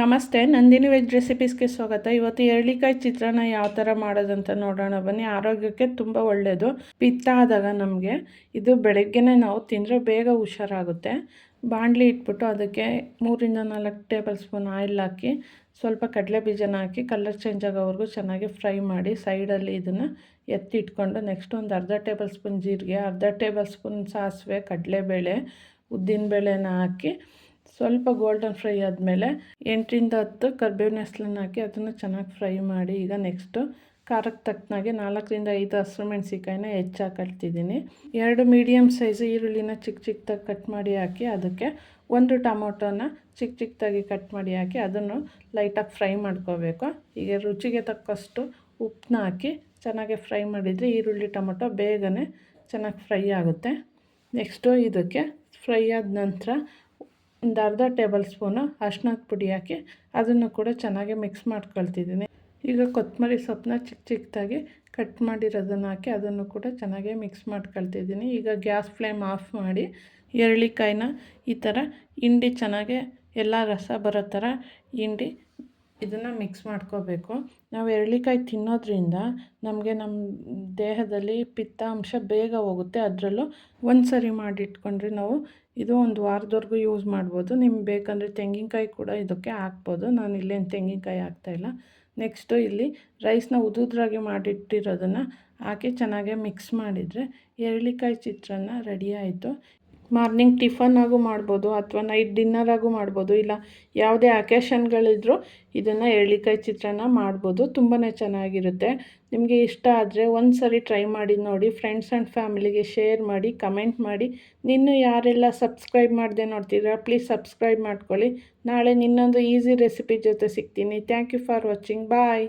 ನಮಸ್ತೆ, ನಂದಿನಿ ವೆಜ್ ರೆಸಿಪೀಸ್ಗೆ ಸ್ವಾಗತ. ಇವತ್ತು ಎರಳಿಕಾಯಿ ಚಿತ್ರಾನ್ನ ಯಾವ ಥರ ಮಾಡೋದಂತ ನೋಡೋಣ. ಬನ್ನಿ, ಆರೋಗ್ಯಕ್ಕೆ ತುಂಬ ಒಳ್ಳೆಯದು ಪಿತ್ತ ಆದಾಗ ನಮಗೆ ಇದು ಬೆಳಗ್ಗೆನೇ ನಾವು ತಿಂದರೆ ಬೇಗ ಹುಷಾರಾಗುತ್ತೆ. ಬಾಣಲಿ ಇಟ್ಬಿಟ್ಟು ಅದಕ್ಕೆ ಮೂರಿಂದ ನಾಲ್ಕು ಟೇಬಲ್ ಸ್ಪೂನ್ ಆಯಿಲ್ ಹಾಕಿ, ಸ್ವಲ್ಪ ಕಡಲೆ ಬೀಜನ ಹಾಕಿ, ಕಲರ್ ಚೇಂಜ್ ಆಗೋವರೆಗೂ ಚೆನ್ನಾಗಿ ಫ್ರೈ ಮಾಡಿ ಸೈಡಲ್ಲಿ ಇದನ್ನು ಎತ್ತಿ ಇಟ್ಕೊಂಡು ನೆಕ್ಸ್ಟ್ ಒಂದು ಅರ್ಧ ಟೇಬಲ್ ಸ್ಪೂನ್ ಜೀರಿಗೆ, ಅರ್ಧ ಟೇಬಲ್ ಸ್ಪೂನ್ ಸಾಸಿವೆ, ಕಡಲೆಬೇಳೆ, ಉದ್ದಿನಬೇಳೆನ ಹಾಕಿ ಸ್ವಲ್ಪ ಗೋಲ್ಡನ್ ಫ್ರೈ ಆದಮೇಲೆ ಎಂಟರಿಂದ ಹತ್ತು ಕರ್ಬೇವಿನ ಹೆಸ್ಲನ್ನು ಹಾಕಿ ಅದನ್ನು ಚೆನ್ನಾಗಿ ಫ್ರೈ ಮಾಡಿ ಈಗ ನೆಕ್ಸ್ಟು ಖಾರಕ್ಕೆ ತಕ್ಕನಾಗೆ ನಾಲ್ಕರಿಂದ ಐದು ಹಸಿರು ಮೆಣಸಿಕಾಯಿನ ಹೆಚ್ಚಾಗಿ ಕಟ್ತಿದ್ದೀನಿ ಎರಡು ಮೀಡಿಯಮ್ ಸೈಜ್ ಈರುಳ್ಳಿನ ಚಿಕ್ಕ ಚಿಕ್ಕದಾಗಿ ಕಟ್ ಮಾಡಿ ಹಾಕಿ ಅದಕ್ಕೆ ಒಂದು ಟೊಮೊಟೊನ ಚಿಕ್ಕ ಚಿಕ್ಕದಾಗಿ ಕಟ್ ಮಾಡಿ ಹಾಕಿ ಅದನ್ನು ಲೈಟಾಗಿ ಫ್ರೈ ಮಾಡ್ಕೋಬೇಕು. ಈಗ ರುಚಿಗೆ ತಕ್ಕಷ್ಟು ಉಪ್ಪನ್ನ ಹಾಕಿ ಚೆನ್ನಾಗಿ ಫ್ರೈ ಮಾಡಿದರೆ ಈರುಳ್ಳಿ, ಟೊಮೊಟೊ ಬೇಗನೆ ಚೆನ್ನಾಗಿ ಫ್ರೈ ಆಗುತ್ತೆ. ನೆಕ್ಸ್ಟು ಇದಕ್ಕೆ ಫ್ರೈ ಆದ ನಂತರ ಒಂದು ಅರ್ಧ ಟೇಬಲ್ ಸ್ಪೂನು ಅರ್ಶಿನದ ಪುಡಿ ಹಾಕಿ ಅದನ್ನು ಕೂಡ ಚೆನ್ನಾಗಿ ಮಿಕ್ಸ್ ಮಾಡ್ಕೊಳ್ತಿದ್ದೀನಿ. ಈಗ ಕೊತ್ತಂಬರಿ ಸೊಪ್ಪನ್ನ ಚಿಕ್ಕ ಚಿಕ್ಕದಾಗಿ ಕಟ್ ಮಾಡಿರೋದನ್ನು ಹಾಕಿ ಅದನ್ನು ಕೂಡ ಚೆನ್ನಾಗಿ ಮಿಕ್ಸ್ ಮಾಡ್ಕೊಳ್ತಿದ್ದೀನಿ. ಈಗ ಗ್ಯಾಸ್ ಫ್ಲೇಮ್ ಆಫ್ ಮಾಡಿ ಎರಳಿಕಾಯಿನ ಈ ಥರ ಹಿಂಡಿ ಚೆನ್ನಾಗೆ ಎಲ್ಲ ರಸ ಬರೋ ಥರ ಹಿಂಡಿ ಇದನ್ನು ಮಿಕ್ಸ್ ಮಾಡ್ಕೋಬೇಕು. ನಾವು ಎರಳಿಕಾಯಿ ತಿನ್ನೋದ್ರಿಂದ ನಮಗೆ ನಮ್ಮ ದೇಹದಲ್ಲಿ ಪಿತ್ತ ಅಂಶ ಬೇಗ ಹೋಗುತ್ತೆ. ಅದರಲ್ಲೂ ಒಂದು ಸರಿ ಮಾಡಿಟ್ಕೊಂಡ್ರೆ ನಾವು ಇದು ಒಂದು ವಾರದವರೆಗೂ ಯೂಸ್ ಮಾಡ್ಬೋದು. ನಿಮ್ಗೆ ಬೇಕಂದರೆ ತೆಂಗಿನಕಾಯಿ ಕೂಡ ಇದಕ್ಕೆ ಹಾಕ್ಬೋದು. ನಾನು ಇಲ್ಲೇನು ತೆಂಗಿನಕಾಯಿ ಹಾಕ್ತಾಯಿಲ್ಲ ನೆಕ್ಸ್ಟು ಇಲ್ಲಿ ರೈಸ್ನ ಉದುದ್ರಾಗಿ ಮಾಡಿಟ್ಟಿರೋದನ್ನು ಹಾಕಿ ಚೆನ್ನಾಗೆ ಮಿಕ್ಸ್ ಮಾಡಿದರೆ ಎರಳಿಕಾಯಿ ಚಿತ್ರಾನ್ನ ರೆಡಿ ಆಯಿತು. ಮಾರ್ನಿಂಗ್ ಟಿಫನ್ ಆಗು ಮಾಡ್ಬೋದು ಅಥವಾ ನೈಟ್ ಡಿನ್ನರ್ ಆಗು ಮಾಡ್ಬೋದು. ಇಲ್ಲ, ಯಾವುದೇ ಅಕೇಶನ್ಗಳಿದ್ರೂ ಇದನ್ನು ಎಳ್ಳಿಕಾಯಿ ಚಿತ್ರಾನ್ನ ಮಾಡ್ಬೋದು. ತುಂಬಾ ಚೆನ್ನಾಗಿರುತ್ತೆ. ನಿಮಗೆ ಇಷ್ಟ ಆದರೆ ಒಂದು ಸರಿ ಟ್ರೈ ಮಾಡಿ ನೋಡಿ. ಫ್ರೆಂಡ್ಸ್ ಆ್ಯಂಡ್ ಫ್ಯಾಮಿಲಿಗೆ ಶೇರ್ ಮಾಡಿ, ಕಮೆಂಟ್ ಮಾಡಿ. ನಿನ್ನೂ ಯಾರೆಲ್ಲ ಸಬ್ಸ್ಕ್ರೈಬ್ ಮಾಡದೆ ನೋಡ್ತೀರಾ, ಪ್ಲೀಸ್ ಸಬ್ಸ್ಕ್ರೈಬ್ ಮಾಡ್ಕೊಳ್ಳಿ. ನಾಳೆ ನಿನ್ನೊಂದು ಈಸಿ ರೆಸಿಪಿ ಜೊತೆ ಸಿಗ್ತೀನಿ. Thank you for watching. Bye.